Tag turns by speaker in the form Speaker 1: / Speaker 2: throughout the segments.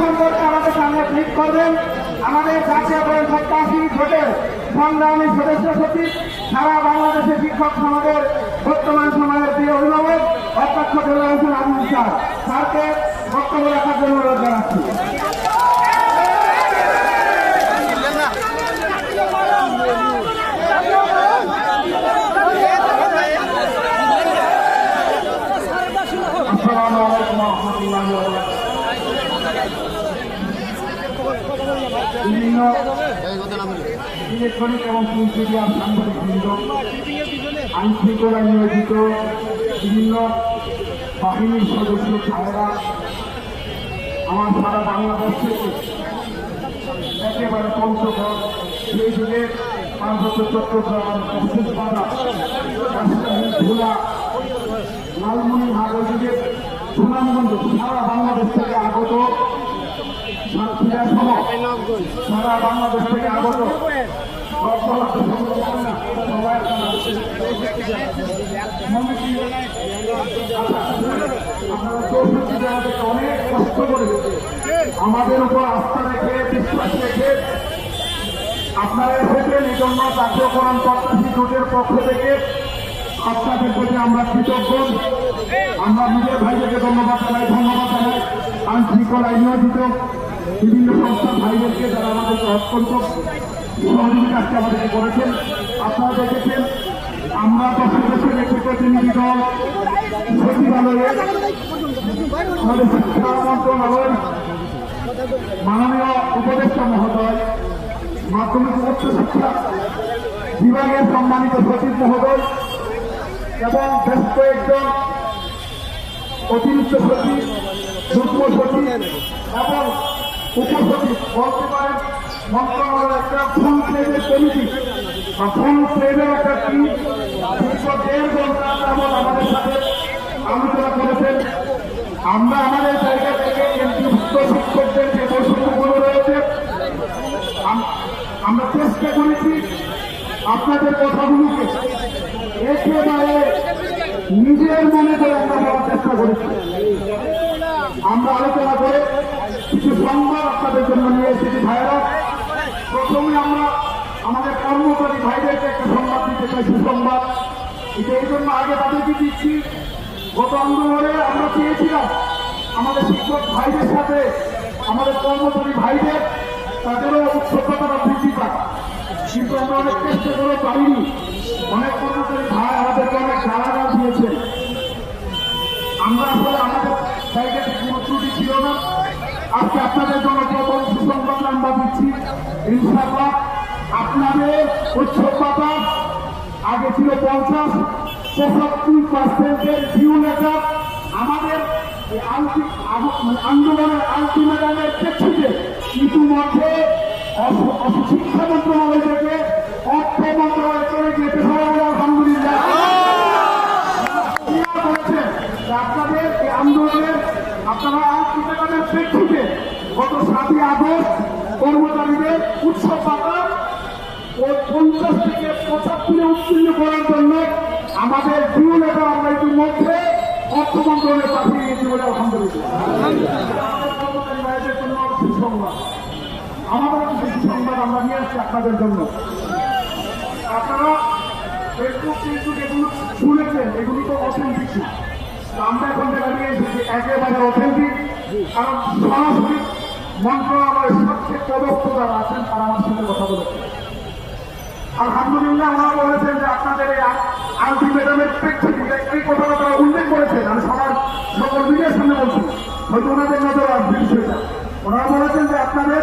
Speaker 1: সম্পর্কে আমাদের সামনে ক্লিক করবেন। আমাদের জাতীয় করেন সপ্তাশী ভোটের সংগ্রামী সদস্য সচিব, সারা বাংলাদেশের শিক্ষক সমাজের বর্তমান সমাজের প্রিয় অভিভাবক, অধ্যক্ষ হোসেন আবুল স্যার স্যারকে বক্তব্য রাখার জন্য অনুরোধ জানাচ্ছি। ইলেকট্রনিক এবং প্রিন্ট মিডিয়ার সাংবাদিক বৃন্দ আইন শৃঙ্খলায় নিয়োজিত বিভিন্ন বাহিনীর সদস্য ভাইরা আমার সারা বাংলাদেশ থেকে একেবারে পঞ্চগড় সেই যুগে পার্বত্য চট্টগ্রাম কক্সবাজার ওই যুগে সুনামগঞ্জ সারা বাংলাদেশ থেকে আগত সাতক্ষীরা সহ সারা বাংলাদেশ থেকে আগত অনেক কষ্ট করে আমাদের উপর আস্থা রেখে বিশ্বাস রেখে আপনারা এসেছেন এই জন্য জাতীয়করণ প্রত্যাশী জোটের পক্ষ থেকে আপনাদের প্রতি আমরা কৃতজ্ঞ আমরা নিজের ভাইদেরকে ধন্যবাদ জানাই ধন্যবাদ জানাই। আইন শৃঙ্খলায় নিয়োজিত বিভিন্ন সংস্থার ভাইদেরকে যারা আমাদেরকে অত্যন্ত সহযোগিতা আজকে আমাদেরকে করেছেন, আপনারা দেখেছেন, আমরা দশ দেশের একটি প্রতিনিধি দল সচিবালয়ে আমাদের শিক্ষা মন্ত্রণালয় মাননীয় উপদেষ্টা মহোদয়, মাধ্যমিক উচ্চ শিক্ষা বিভাগের সম্মানিত সচিব মহোদয় এবং বেশ কয়েকজন অতিরিক্ত সচিব, যুগ্ম সচিব এবং উপসচিব বলতে একটা আমাদের আমরা আমাদের জায়গা থেকে এমপিভুক্ত শিক্ষকদের যে বৈষম্যগুলো রয়েছে আমরা চেষ্টা করেছি আপনাদের নিজের মনে করে আমরা চেষ্টা করেছি। আমরা আলোচনা করে কিছু সংবাদ আপনাদের জন্য নিয়ে এসেছি ভাইয়েরা। প্রথমে আমরা আমাদের কর্মচারী ভাইদেরকে একটা সংবাদ দিতে চাই, সুসংবাদ। কিন্তু এই জন্য আগে তাদেরকে দিচ্ছি, গত আন্দোলনে আমরা চেয়েছিলাম আমাদের শিক্ষক ভাইদের সাথে, আমাদের কর্মচারী ভাইদের, তাদেরও উৎসবতা বৃদ্ধি পায়। কিন্তু আমরা অনেক চেষ্টা করে পারিনি। অনেক কর্মচারী ভাই আমাদেরকে অনেক গালাগাল দিয়েছে আমরা আসলে আমাদের কোনো ত্রুটি ছিল না। আজকে আপনাদের জন্য প্রথম সুসংবাদ আমরা দিচ্ছি। ইনশাআল্লাহ আপনাদের উৎসব পাতা আগে ছিল পঞ্চাশ, পঁচাত্তর পার্সেন্টের ভিউ লেখা আমাদের মানে আন্দোলনের আলটিমেটামের প্রেক্ষিতে ইতিমধ্যে শিক্ষা মন্ত্রণালয় থেকে অর্থ মন্ত্রণালয় করে যেতে হবে আলহামদুলিল্লাহ। আপনাদের এই আন্দোলনের আপনারা কৃতজ্ঞতার প্রেক্ষিতে গত সাতই আগস্ট কর্মচারীদের উৎসব পাতা ও পঞ্চাশ থেকে পঁচাত্তরে উত্তীর্ণ করার জন্য আমাদের ডিউ লেটার আমরা ইতিমধ্যে অর্থ মন্ত্রণালয়ে পাঠিয়ে দিয়েছি বলে আলহামদুলিল্লাহ। আমাদের কিছু সংবাদ আমরা নিয়ে আসছি আপনাদের জন্য। আপনারা ফেসবুক ফেসবুক এগুলো শুনেছেন, এগুলো তো না তো আমরা এখন দেখা নিয়ে এসেছি একেবারে অথেন্টিক কারণ সরাসরি মন্ত্রণালয়ের সবচেয়ে পদস্থ যারা আছেন, তারা আমার সাথে কথা বলেছেন। আলহামদুলিল্লাহ, ওনারা বলেছেন যে আপনাদের এই আলটিমেটামের প্রেক্ষিতে এই কথাটা তারা উল্লেখ করেছেন। আমি সবার সকল মিডিয়ার সামনে বলছি, হয়তো ওনাদের নজর আসবে বিষয়টা ওনারা বলেছেন যে আপনাদের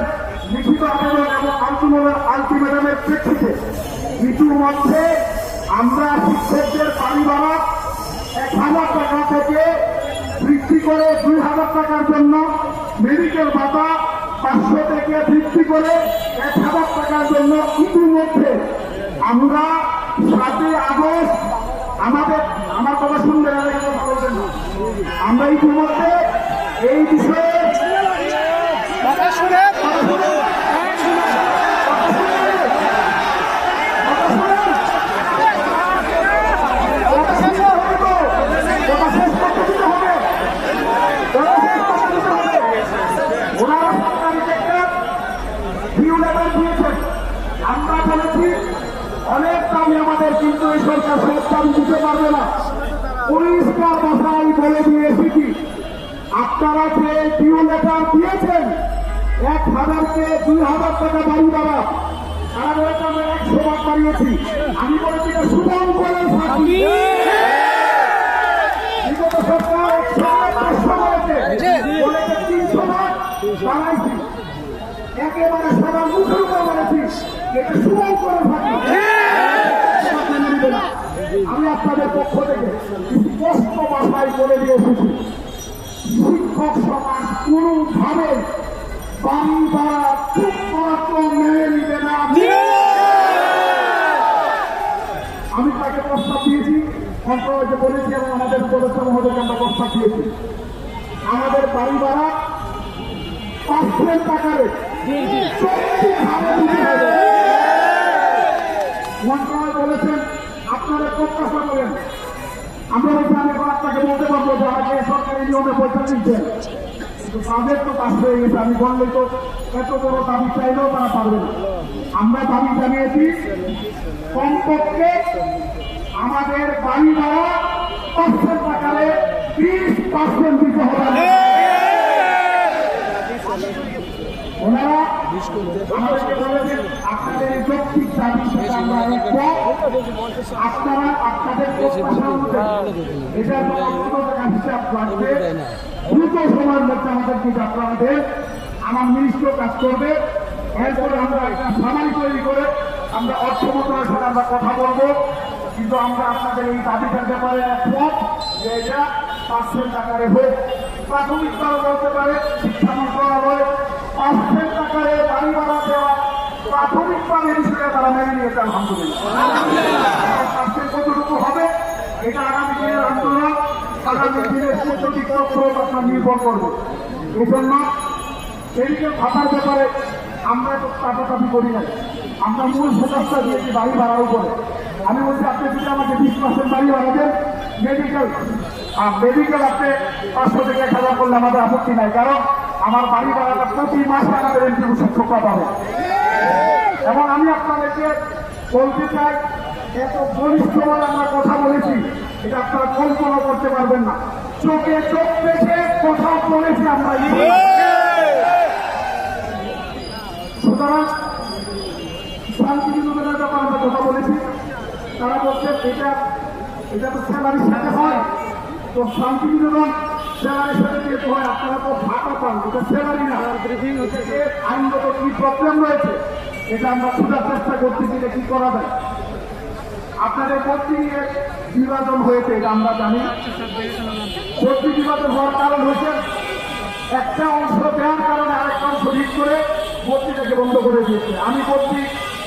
Speaker 1: লিখিত আবেদন এবং আলটিমেটামের আলটিমেটামের প্রেক্ষিতে ইতিমধ্যে আমরা শিক্ষকদের পারিবারিক এক হাজার টাকা থেকে বৃদ্ধি করে দুই হাজার টাকার জন্য মেডিকেল ভাতা পাঁচশো থেকে বৃদ্ধি করে এক হাজার টাকার জন্য ইতিমধ্যে আমরা সাতই আগস্ট আমাদের আমার কথা শুনবে। আমরা ইতিমধ্যে এই বিষয়ে
Speaker 2: কথা শুনে
Speaker 1: কথা শুনুন। কথা শুনুন। কথা শুনুন। কথা শেষ হবে তো? কথা শেষ করতে দিতে হবে। কথা শেষ করতে দিতে হবে। ওনারা আপনাদের কিন্তু এই সরকার দাবি দিতে পারবে না পরিষ্কার ভাষায় বলে দিয়ে এসেছি আপনারা যে ডিও লেটার দিয়েছেন এক হাজারকে দুই হাজার টাকা বাড়ি আমরা একশো বার বাড়িয়েছি আমি এটা করে থাকি সরকার একেবারে মুখের বলেছি এটা করে থাকি এসেছি শিক্ষক সমাজ কোনোভাবে আমি তাকে প্রস্তাব দিয়েছি মন্ত্রণালয়কে বলেছি এবং আমাদের উপদেষ্টা মহোদয়কে আমরা প্রস্তাব দিয়েছি। আমাদের বাড়ি ভাড়া পাঁচশো টাকারে মন্ত্রণালয় বলেছেন, আপনারা প্রত্যাশা করেন। আমরা এখানে আপনাকে বলতে পারব যে আমাকে সরকারি নিয়মে পয়সা দিচ্ছেন কিন্তু তাদের তো কাজ হয়ে গেছে। আমি বললে তো এত বড় দাবি চাইলেও তারা পারবে না। আমরা দাবি জানিয়েছি, কমপক্ষে আমাদের বাড়ি ভাড়া পাঁচশো টাকারে ত্রিশ পার্সেন্ট দিতে হবে ওনারা আমাদেরকে বলেছেন আপনাদের যৌক্তিক দাবি থেকে আমরা একমত। আপনারা আপনাদের এটার হিসাব লাগবে দ্রুত সময়ের মধ্যে আমাদের কিন্তু আপনারা আমার মিনিস্ট্র কাজ করবে এরপরে আমরা একটা সামারি তৈরি করে আমরা অর্থ মন্ত্রণালয়ের সাথে আমরা কথা বলব কিন্তু আমরা আপনাদের এই দাবিটার ব্যাপারে একমত যে এটা পাঁচশো টাকারে হোক প্রাথমিক তারা বলতে পারে শিক্ষা মন্ত্রণালয় পাঁচশো টাকারে বাড়ি ভাড়া দেওয়া প্রাথমিকভাবে বিষয়টা তারা মেনে নিয়েছে, আলহামদুলিল্লাহ। হবে, এটা আগামী দিনের আন্দোলন আগামী দিনের কূটনৈতিক চক্র আপনার নির্ভর করবে। এই জন্য সেইকে ভাতার ব্যাপারে আমরা তো টাকাটাপি করি না আমরা মূল ফোকাসটা দিয়েছি বাড়ি ভাড়ার উপরে। আমি বলছি, আপনি যদি আমাকে বিশ পার্সেন্ট বাড়ি ভাড়া দেন মেডিকেল আর মেডিকেল আপনি পাঁচশো থেকে এক হাজার করলে আমাদের আপত্তি নাই। কারণ আমার বাড়ি ভাড়াটা প্রতি মাসে আমাদের এমপি শিক্ষকরা পাবে এবং আমি আপনাদেরকে বলতে চাই, এত ঘনিষ্ঠভাবে আমরা কথা বলেছি, এটা আপনারা কল্পনা করতে পারবেন না। চোখে চোখ রেখে কথা বলেছি আমরা সুতরাং শান্তি বিনোদনের ব্যাপারে আমরা কথা বলেছি। তারা বলছে এটা এটা তো স্যালারির সাথে হয়। তো শান্তি আপনারা তো ভাতা পান, এটা স্যালারি না। আইনগত কি প্রবলেম রয়েছে, এটা আমরা খোঁজার চেষ্টা করতেছি যে কি করা যায়। আপনাদের নিয়ে বিভাজন হয়েছে, এটা আমরা জানি ভর্তি বিভাজন হওয়ার কারণ হয়েছে, একটা অংশ দেওয়ার কারণে আরেকটা অংশ ঠিক করে ভর্তিটাকে বন্ধ করে দিয়েছে। আমি ভর্তি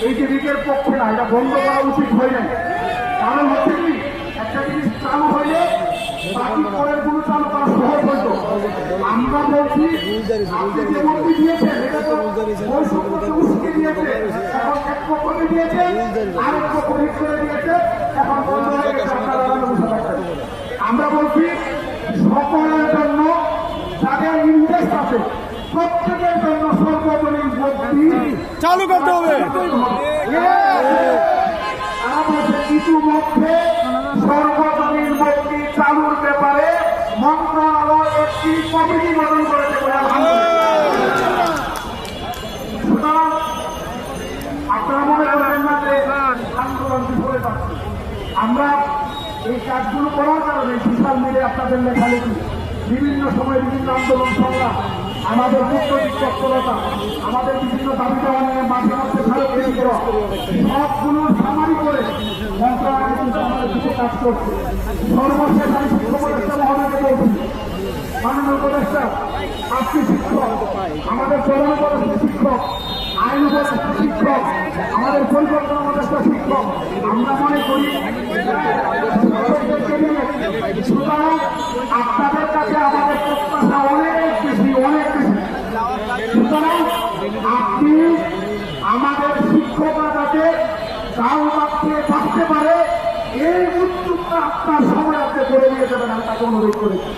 Speaker 1: এই যে দিকের পক্ষে না, এটা বন্ধ করা উচিত হয় নাই। কারণ হচ্ছে কি বসে থাকবেন। আমরা বলছি সকলের জন্য যাদের ইন্টারেস্ট আছে প্রত্যেকের জন্য সর্বজনীন ভর্তি
Speaker 2: চালু করতে হবে
Speaker 1: আমাদের ইতিমধ্যে সর্বজনীন ভর্তি চালুর ব্যাপারে সুতরাং আপনারা মনে আন্দোলন বিফলে যাচ্ছে আমরা এই কাজগুলো করার কারণে সোশ্যাল মিডিয়া আপনাদের লেখালেখি বিভিন্ন সময় বিভিন্ন আন্দোলন সংগ্রাম আমাদের কূটনৈতিক তৎপরতা আমাদের বিভিন্ন দাবি দেওয়া নিয়ে মাঝে মধ্যে ফেরত তৈরি করা সবগুলো সামারি করে মন্ত্রণালয় কিন্তু আমাদের দিকে কাজ করছে সর্বশেষ আমি শিক্ষকতা মহোদয়কে বলছি মাননীয় উপদেষ্টা আপনি শিক্ষক, আমাদের প্রধান উপদেষ্টা শিক্ষক, আইন উপদেষ্টা শিক্ষক, আমাদের পরিকল্পনা উপদেষ্টা শিক্ষক, আমরা মনে করি সুতরাং আপনাদের কাছে আমাদের প্রত্যাশা অনেক বেশি অনেক বেশি। সুতরাং আপনি আমাদের যাতে গাও বাঁচতে বাঁচতে পারে, এই উদ্যোগটা আপনার সময় আপনি করে নিয়ে যাবেন, আমি তাকে অনুরোধ করেছি।